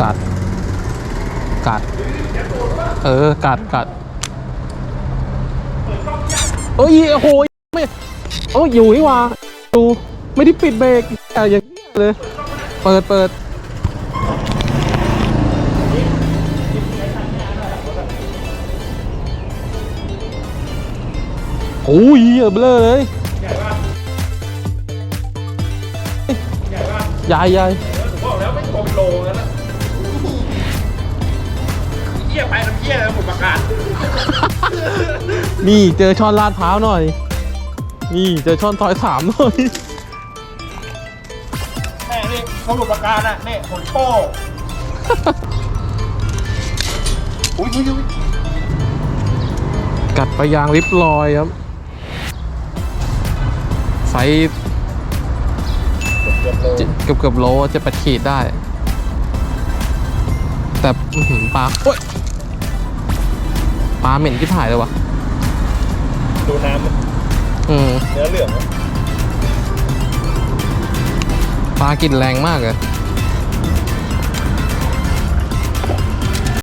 กัด กัด เออ กัดกัดเอ้ยโอ้โหไม่โอ้ยอยู่นี่ว่าดูไม่ได้ปิดเบรกอะอย่างนี้ยเลย เปิดเปิดโอ้ยเออเบลอเลยใหญ่ใหญ่บอกแล้วไม่โกงโลแล้วนะ เหี้ยไปน้ำเหี้ยแล้วผมประกาศนี่เจอช่อนลาดพร้าวหน่อย นี่เจอช่อนซอยสามหน่อยแม่นี่เขาหลุดประกาศนะนี่ผลโป้อุ้ยอุ้ยอุ้ยกัดไปยางริบลอยครับไซส์เกือบโลเกือบเกือบโลจะแปดขีดได้ แต่อื้อหือปลาโอ๊ยปลาเหม็นที่ผายเลยวะดูน้ำมันอืมเนื้อเหลืองนะปลากินแรงมากเลย